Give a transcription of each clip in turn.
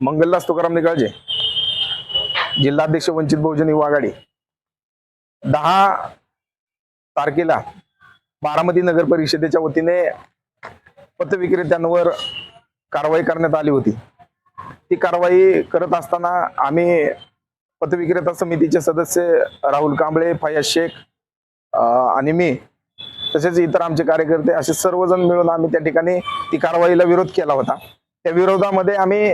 मंगलदास तुकाराम निकाळजे जिल्हाध्यक्ष वंचित बहुजन युवा आघाडी. दहा तारखेला बारामती नगर परिषदेच्या वतीने पथविक्रेत्यांवर कारवाई करण्यात आली होती. ती कारवाई करत असताना आम्ही पथविक्रेता समितीचे सदस्य राहुल कांबळे फयाज शेख आणि मी तसेच इतर आमचे कार्यकर्ते असे सर्वजण मिळून आम्ही त्या ठिकाणी ती कारवाईला विरोध केला होता. त्या विरोधामध्ये आम्ही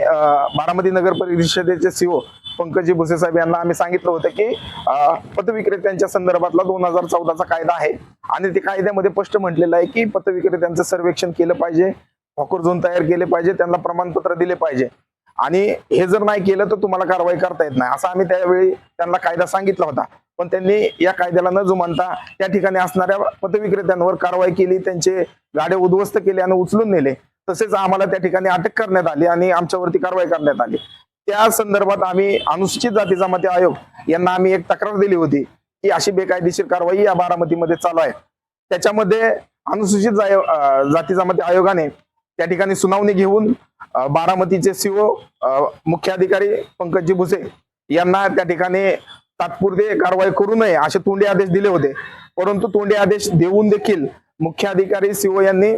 बारामती नगर परिषदेचे सीओ पंकजी भुसे साहेब यांना आम्ही सांगितलं होतं की पतविक्रेत्यांच्या संदर्भातला दोन हजार चौदाचा कायदा आहे. आणि ते कायद्यामध्ये स्पष्ट म्हटलेलं आहे की पतविक्रेत्यांचं सर्वेक्षण केलं पाहिजे हॉकर झोन तयार केले पाहिजे त्यांना प्रमाणपत्र दिले पाहिजे. आणि हे जर नाही केलं तर तुम्हाला कारवाई करता येत नाही. असं आम्ही त्यावेळी त्यांना कायदा सांगितला होता. पण त्यांनी या कायद्याला न जुमानता त्या ठिकाणी असणाऱ्या पतविक्रेत्यांवर कारवाई केली त्यांचे गाड्या उद्ध्वस्त केले आणि उचलून नेले. तसेच आम्हाला त्या ठिकाणी अटक करण्यात आली आणि आमच्यावरती कारवाई करण्यात आली. त्या संदर्भात आम्ही अनुसूचित जाती जमाती आयोग यांना आम्ही एक तक्रार दिली होती की अशी बेकायदेशीर कारवाई या बारामतीमध्ये चालू आहे. त्याच्यामध्ये अनुसूचित जाती जमाती आयोगाने त्या ठिकाणी सुनावणी घेऊन बारामतीचे सीओ मुख्याधिकारी पंकजी भुसे यांना त्या ठिकाणी तात्पुरते कारवाई करू नये असे तोंडी आदेश दिले होते. परंतु तोंडी आदेश देऊन देखील मुख्याधिकारी सीओ यांनी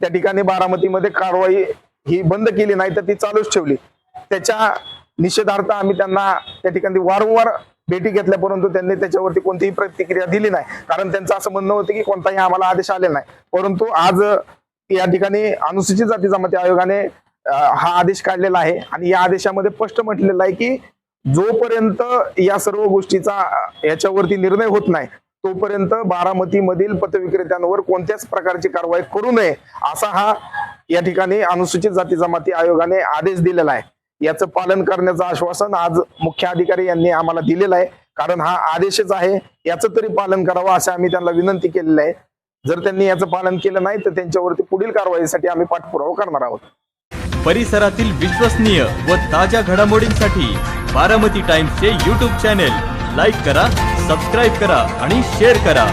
त्या ठिकाणी बारामतीमध्ये कारवाई ही बंद केली नाही तर ती चालूच ठेवली. त्याच्या निषेधार्थ आम्ही त्यांना त्या ठिकाणी वारंवार भेटी घेतल्या परंतु त्यांनी त्याच्यावरती कोणतीही प्रतिक्रिया दिली नाही. कारण त्यांचं असं म्हणणं होतं की कोणताही आम्हाला आदेश आलेला नाही. परंतु आज या ठिकाणी अनुसूचित जाती जमाती आयोगाने हा आदेश काढलेला आहे. आणि या आदेशामध्ये स्पष्ट म्हटलेलं आहे की जोपर्यंत या सर्व गोष्टीचा याच्यावरती निर्णय होत नाही तोपर्यंत बारामतीमधील पतविक्रेत्यांवर कोणत्याच प्रकारची कारवाई करू नये असा हा या ठिकाणी अनुसूचित जाती जमाती आयोगाने आदेश दिलेला आहे. याचं पालन करण्याचं आश्वासन आज मुख्य अधिकारी यांनी आम्हाला दिलेलं आहे. कारण हा आदेशच आहे याचं तरी पालन करावं असं आम्ही त्यांना विनंती केलेलं आहे. जर त्यांनी याचं पालन केलं नाही तर त्यांच्यावरती पुढील कारवाईसाठी आम्ही पाठपुरावा करणार आहोत. परिसरातील विश्वसनीय व ताज्या घडामोडींसाठी बारामती टाइम्सचे यूट्यूब चॅनेल लाईक करा सबस्क्राईब करा आणि शेअर करा.